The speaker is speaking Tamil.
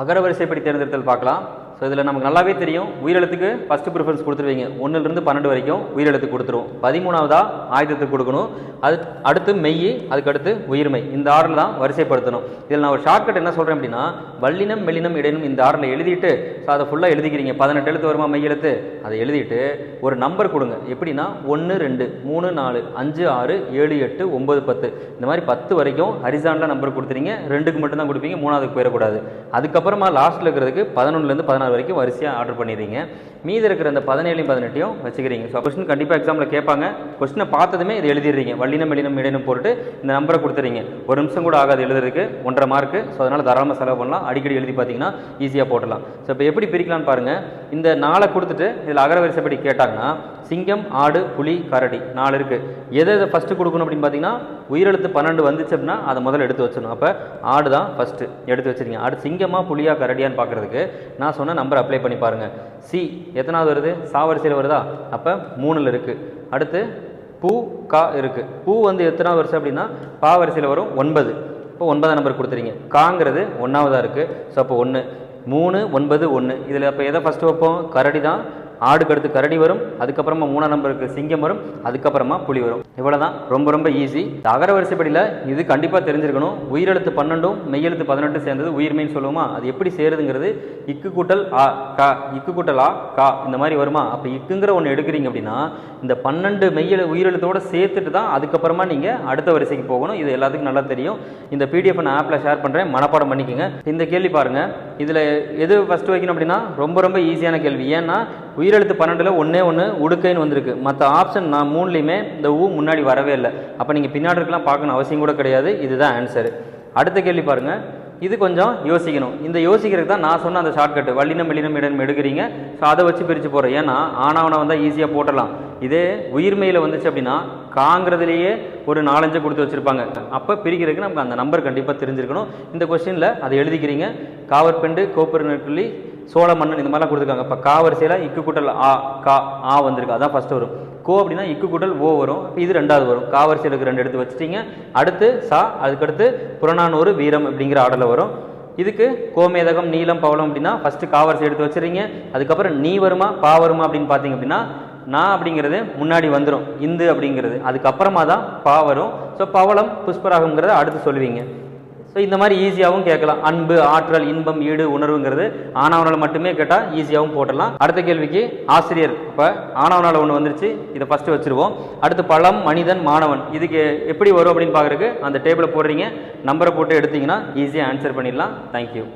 அகரவரிசைப்படி தேர்ந்தெடுத்தல் பார்க்கலாம். ஸோ இதில் நமக்கு நல்லாவே தெரியும். உயிரெழுத்துக்கு ஃபஸ்ட்டு ப்ரிஃபரன்ஸ் கொடுத்துருவீங்க. ஒன்றுலேருந்து பன்னெண்டு வரைக்கும் உயிரெழுத்து கொடுத்துருவோம் பதிமூணாவதா ஆயுதத்துக்கு கொடுக்கணும். அது அடுத்து மெய் அதுக்கடுத்து உயிர்மை. இந்த ஆர்டர் தான் வரிசைப்படுத்தணும். இதில் நான் ஒரு ஷார்ட்கட் என்ன சொல்கிறேன் அப்படின்னா வல்லினம் மெல்லினம் இடையினும் இந்த ஆர்டரில் எழுதிட்டு ஸோ அதை ஃபுல்லாக எழுதிக்கிறீங்க. பதினெட்டு எழுத்து வருமா மெய் எழுத்து? அதை எழுதிட்டு ஒரு நம்பர் கொடுங்க. எப்படின்னா ஒன்று ரெண்டு மூணு நாலு அஞ்சு ஆறு ஏழு எட்டு ஒம்பது பத்து. இந்த மாதிரி பத்து வரைக்கும் ஹரிசானில் நம்பர் கொடுத்துறீங்க. ரெண்டுக்கு மட்டும்தான் கொடுப்பீங்க. மூணாவதுக்கு போயிடக்கூடாது. அதுக்கப்புறமா லாஸ்ட்டில் இருக்கிறதுக்கு பதினொன்றுலேருந்து பதினாறு வரைக்கும் வரிசையாக ஆர்டர் பண்ணிடுறீங்க. மீதி இருக்கிற அந்த பதினேழையும் பதினெட்டையும் வச்சுக்கிறீங்க. ஸோ கொஸ்டின் கண்டிப்பாக எக்ஸாமில் கேட்பாங்க. கொஸ்டினை பார்த்ததுமே இது எழுதிடுறீங்க. வள்ளினம் வெளினம் இடையினம் போட்டு இந்த நம்பரை கொடுத்துறீங்க ஒரு நிமிஷம் கூட ஆகாது எழுதுறதுக்கு. ஒன்றரை மார்க்கு ஸோ அதனால் தாராளமாக செலவு பண்ணலாம். அடிக்கடி எழுதி பார்த்தீங்கன்னா ஈஸியாக போட்டலாம் ஸோ இப்போ எப்படி பிரிக்கலாம்னு பாருங்கள் இந்த நாளை கொடுத்துட்டு இதில் அகரவரிசைப்படி கேட்டாங்கன்னா சிங்கம் ஆடு புலி கரடி நாலு இருக்குது எதை எதை ஃபஸ்ட்டு கொடுக்கணும் அப்படின்னு பார்த்தீங்கன்னா உயிரெழுத்து பன்னெண்டு வந்துச்சு அப்படின்னா அதை முதல்ல எடுத்து வச்சிடணும். அப்போ ஆடு தான் ஃபஸ்ட்டு எடுத்து வச்சிருக்கீங்க ஆடு சிங்கமா புலியா கரடியான்னு பார்க்குறதுக்கு நான் சொன்ன நம்பர் அப்ளை பண்ணி பாருங்கள் சி எத்தனாவது வருது? சாவரிசையில் வருதா? அப்போ மூணில் இருக்குது அடுத்து பூ கா இருக்குது பூ வந்து எத்தனாவது வருஷம் அப்படின்னா பாவரிசையில் வரும் ஒன்பது. இப்போ ஒன்பதாம் நம்பர் கொடுத்துறீங்க. காங்கிறது ஒன்றாவதாக இருக்குது ஸோ அப்போ ஒன்று மூணு ஒன்பது ஒன்று இதில் அப்போ எதை ஃபஸ்ட்டு வைப்போம்? கரடி தான் ஆடுக்கு அடுத்து கரடி வரும் அதுக்கப்புறமா மூணாம் நம்பருக்கு சிங்கம் வரும் அதுக்கப்புறமா புலி வரும். இவ்வளோ தான் ரொம்ப ரொம்ப ஈஸி அகர வரிசைப்படியில் இது கண்டிப்பாக தெரிஞ்சிருக்கணும். உயிரெழுத்து பன்னெண்டும் மெய்யெழுத்து பதினெட்டு சேர்ந்தது உயிர்மைன்னு சொல்லுவோமா? அது எப்படி சேருதுங்கிறது இக்கு கூட்டல் ஆ கா இக்கு கூட்டல் ஆ கா இந்த மாதிரி வருமா? அப்போ இக்குங்கிற ஒன்று எடுக்கிறீங்க அப்படின்னா இந்த பன்னெண்டு மெய்யெழு உயிரெழுத்தோடு சேர்த்துட்டு தான் அதுக்கப்புறமா நீங்கள் அடுத்த வரிசைக்கு போகணும். இது எல்லாத்துக்கும் நல்லா தெரியும். இந்த பிடிஎஃப் நான் ஆப்பில் ஷேர் பண்ணுறேன் மனப்பாடம் பண்ணிக்கோங்க. இந்த கேள்வி பாருங்கள் இதில் எது ஃபஸ்ட்டு வைக்கணும் அப்படின்னா ரொம்ப ரொம்ப ஈஸியான கேள்வி. ஏன்னா உயிரெழுத்து பன்னெண்டில் ஒன்றே ஒன்று உடுக்கைன்னு வந்திருக்கு. மற்ற ஆப்ஷன் நான் மூணுலேயுமே இந்த ஊ முன்னாடி வரவே இல்லை. அப்போ நீங்கள் பின்னாடி இருக்கலாம் பார்க்கணும். அவசியம் கூட கிடையாது. இதுதான் ஆன்சரு அடுத்த கேள்வி பாருங்கள் இது கொஞ்சம் யோசிக்கணும். இந்த யோசிக்கிறதுக்கு தான் நான் சொன்ன அந்த ஷார்ட்கட் வள்ளினம் வெளினம் இடம் எடுக்கிறீங்க. ஸோ அதை வச்சு பிரித்து போகிறேன் ஏன்னா ஆனாவனை வந்தால் ஈஸியாக போட்டலாம். இதே உயிர்மையில் வந்துச்சு அப்படின்னா காங்கிறதுலேயே ஒரு நாலஞ்சு கொடுத்து வச்சுருப்பாங்க. அப்போ பிரிக்கிறதுக்கு நமக்கு அந்த நம்பர் கண்டிப்பாக தெரிஞ்சிருக்கணும். இந்த கொஸ்டினில் அதை எழுதிக்கிறீங்க. காவற்பெண்டு கோப்பர் நெற்குள்ளி சோழ மன்னன் இந்த மாதிரிலாம் கொடுத்துருக்காங்க. இப்போ கா வரிசையில் இக்கு கூட்டல் ஆ கா ஆ வந்திருக்கு. அதான் ஃபஸ்ட்டு வரும். கோ அப்படின்னா இக்கு கூட்டல் ஓ வரும். இப்போ இது ரெண்டாவது வரும். கா வரிசையில் ரெண்டு எடுத்து வச்சுட்டிங்க. அடுத்து சா அதுக்கடுத்து புறநானூறு வீரம் அப்படிங்கிற ஆடலில் வரும். இதுக்கு கோமேதகம் நீலம் பவளம் அப்படின்னா ஃபஸ்ட்டு காவரிசை எடுத்து வச்சிடுறீங்க. அதுக்கப்புறம் நீ வருமா பா வருமா அப்படின்னு பார்த்தீங்க அப்படின்னா நான் அப்படிங்கிறது முன்னாடி வந்துடும் இந்து அப்படிங்கிறது. அதுக்கப்புறமா தான் பா வரும். ஸோ பவளம் புஷ்பராகங்கிறத அடுத்து சொல்லுவீங்க. ஸோ இந்த மாதிரி ஈஸியாகவும் கேட்கலாம். அன்பு ஆற்றல் இன்பம் ஈடு உணர்வுங்கிறது ஆணவனால் மட்டுமே கேட்டால் ஈஸியாகவும் போட்டலாம் அடுத்த கேள்விக்கு ஆசிரியர். இப்போ ஆணவனால் ஒன்று வந்துருச்சு. இதை ஃபஸ்ட்டு வச்சுருவோம். அடுத்து பழம் மனிதன் மாணவன். இதுக்கு எப்படி வரும் அப்படின்னு பார்க்குறதுக்கு அந்த டேபிளை போடுறீங்க. நம்பரை போட்டு எடுத்தீங்கன்னா ஈஸியாக ஆன்சர் பண்ணிடலாம். தேங்க்யூ